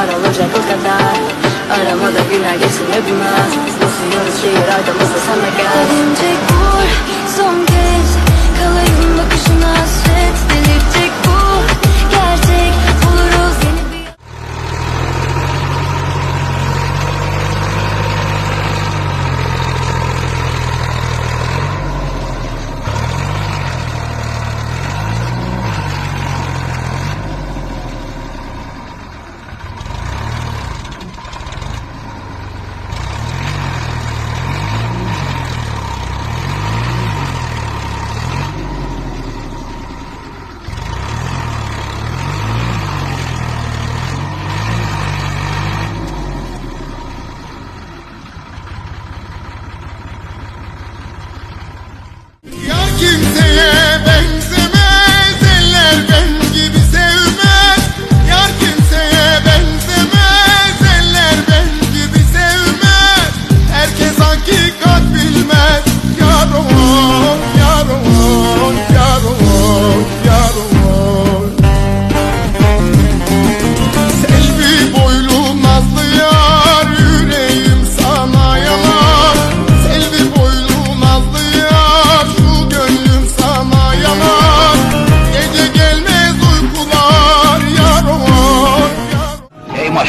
var olacak o kadar. Aramada günler geçmiyor bilmez Basıyoruz şehir arkamızda sana gel. Tek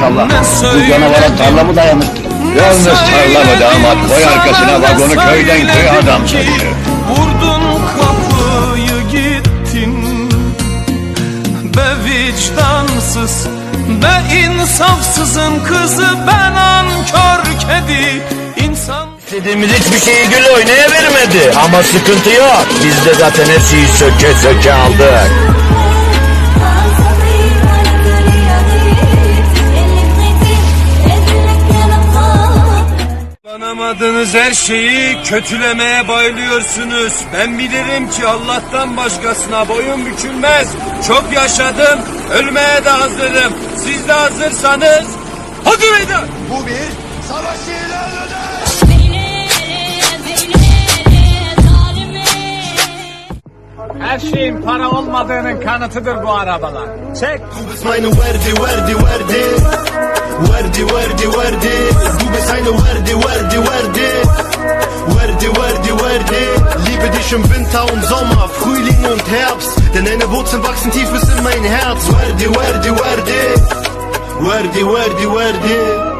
maşallah. Bu canavara tarla mı dayanır? Yalnız tarla mı damat? Koy arkasına vagonu köyden köye adam taşıyor. Vurdun kapıyı gittin Be vicdansız Be insafsızın kızı Ben ankör kedi İnsan İstediğimiz hiçbir şeyi gül oynaya vermedi. Ama sıkıntı yok. Biz de zaten her şeyi söke söke aldık. Banamadığınız her şeyi kötülemeye bayılıyorsunuz. Ben bilirim ki Allah'tan başkasına boyun bükülmez. Çok yaşadım, ölmeye de hazırım. Siz de hazırsanız hadi meydan. Bu bir savaş ilanıdır Her şeyin para olmadığının kanıtıdır bu arabalar. Çek. Verdi, Verdi, Verdi. Verdi, Verdi, Verdi. Du bist eine Verdi, Verdi, Verdi. Verdi, Verdi, Verdi. Liebe dich im Winter und Sommer, Frühling und Herbst Denn deine Wurzeln wachsen tief bis in mein Herz. Verdi, Verdi, Verdi. Verdi, Verdi, Verdi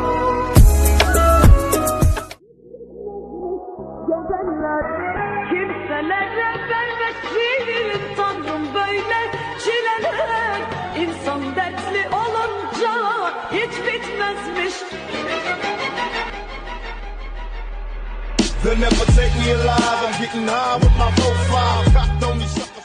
hiç bitmezmiş They'll never take me alive, I'm getting high with my profile Cocked on these suckers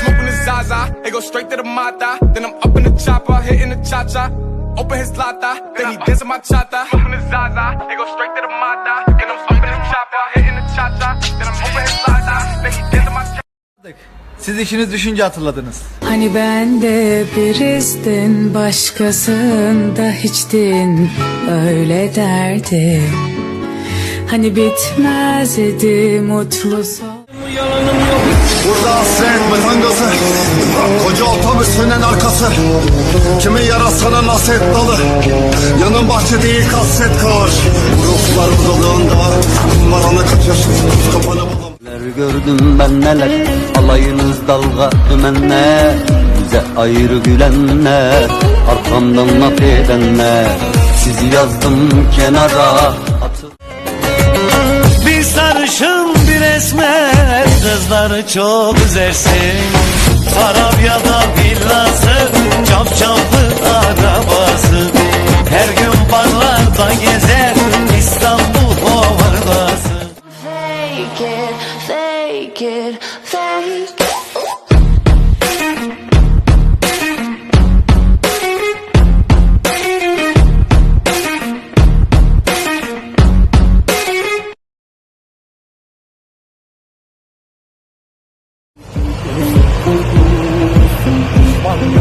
Smoking the Zaza, it go straight to the Mata. Then I'm up in the chopper, hitting the cha cha. Open his lata, then he dancing my chata. Smoking the Zaza, it go straight to the Mata. Then I'm up in the chopper, hitting the cha cha. Then I'm open his lata, then he dancing my cha Siz işiniz düşünce hatırladınız. Hani ben de birizdin başkasında hiçtin öyle derdi Hani bitmez idi mutlu son Burada hasret metan gazı Koca otobüsünün arkası. Kimin yarasına nasip dalı Yanın bahçe değil kasvet kar. Ruhlar uzalığında Numaranı kaçır Kafanı bulam Neler gördüm ben neler? Alayınız dalga dümenler Bize ayrı gülenler. Arkamdan laf edenler Sizi yazdım kenara. Bir sarışın bir esmer Kızları çok üzersin. Sarabya'da villası Çapçaplı arabası. Her gün barlarda gezer Wow.